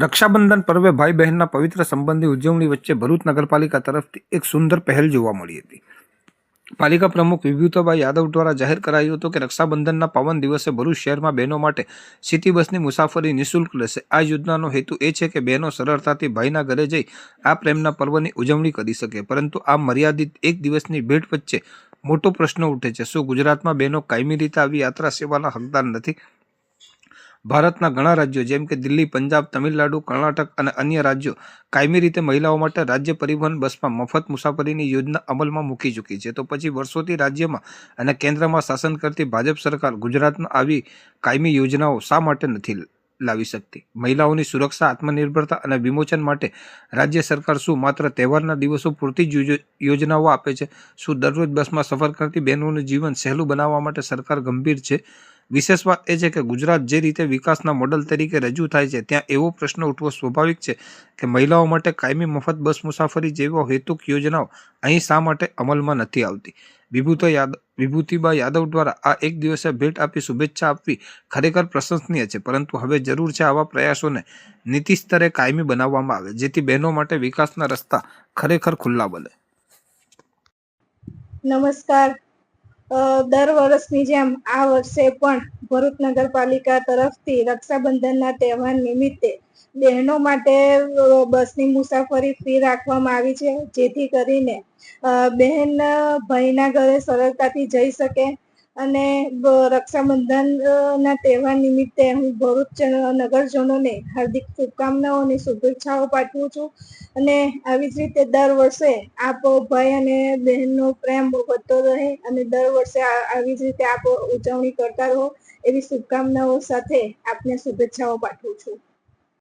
રક્ષાબંધન પર્વે ભાઈ બહેનના પવિત્ર સંબંધની ઉજવણી વચ્ચે ભરૂચ નગરપાલિકા તરફથી એક સુંદર પહેલ જોવા મળી હતી. પાલિકા પ્રમુખ વિભૂતભાઈ યાદવ દ્વારા જાહેર કરાયું હતું કે રક્ષાબંધનના પાવન દિવસે ભરૂચ શહેરમાં બહેનો માટે સિટી બસની મુસાફરી નિઃશુલ્ક રહેશે. આ યોજનાનો હેતુ એ છે કે બહેનો સરળતાથી ભાઈના ઘરે જઈ આ પ્રેમના પર્વની ઉજવણી કરી શકે, પરંતુ આ મર્યાદિત એક દિવસની ભેટ વચ્ચે મોટો પ્રશ્ન ઉઠે છે. શું ગુજરાતમાં બહેનો કાયમી રીતે આવી યાત્રા સેવાના હકદાર નથી? ભારતના ઘણા રાજ્યો, જેમ કે દિલ્હી, પંજાબ, તમિલનાડુ, કર્ણાટક અને અન્ય રાજ્યો, કાયમી રીતે મહિલાઓ માટે રાજ્ય પરિવહન બસમાં મફત મુસાફરીની યોજના અમલમાં મૂકી ચૂકી છે. તો પછી વર્ષોથી રાજ્યમાં અને કેન્દ્રમાં શાસન કરતી ભાજપ સરકાર ગુજરાતમાં આવી કાયમી યોજનાઓ શા માટે નથી લાવી શકતી? મહિલાઓની સુરક્ષા, આત્મનિર્ભરતા અને વિમોચન માટે રાજ્ય સરકાર શું માત્ર તહેવારના દિવસો પૂરતી જ યોજનાઓ આપે છે? શું દરરોજ બસમાં સફર કરતી બહેનોનું જીવન સહેલું બનાવવા માટે સરકાર ગંભીર છે? વિશેષ વાત એ છે કે ગુજરાત જે રીતે વિકાસના મોડલ તરીકે રજૂ થાય છે, ત્યાં એવો પ્રશ્ન ઉઠવો સ્વાભાવિક છે કે મહિલાઓ માટે કાયમી મફત બસ મુસાફરી જેવો હેતુક યોજનાઓ અહીં શા માટે અમલમાં નથી આવતી? વિભૂતો યાદવ વિભૂતિબા યાદવ દ્વારા આ એક દિવસે ભેટ આપી શુભેચ્છા આપવી ખરેખર પ્રશંસનીય છે, પરંતુ હવે જરૂર છે આવા પ્રયાસોને નીતિ સ્તરે કાયમી બનાવવામાં આવે, જેથી બહેનો માટે વિકાસના રસ્તા ખરેખર ખુલ્લા બને. નમસ્કાર. દર વર્ષની જેમ આ વર્ષે પણ ભરૂચ નગરપાલિકા તરફથી રક્ષાબંધનના તહેવાર નિમિત્તે બહેનો માટે બસની મુસાફરી ફ્રી રાખવામાં આવી છે. જેથી કરીને બહેન ભાઈના ઘરે સરળતાથી જઈ શકે. અને રક્ષાબંધન ના તહેવાર નિમિત્તે હું ભરૂચ નગરજનોને હાર્દિક શુભકામનાઓ અને શુભેચ્છાઓ પાઠવું છું. અને આવી જ રીતે દર વર્ષે આપ ભાઈ અને બહેનનો પ્રેમ વધતો રહે અને દર વર્ષે આવી જ રીતે આપ ઉજવણી કરતા રહો એવી શુભકામનાઓ સાથે આપને શુભેચ્છાઓ પાઠવું છું.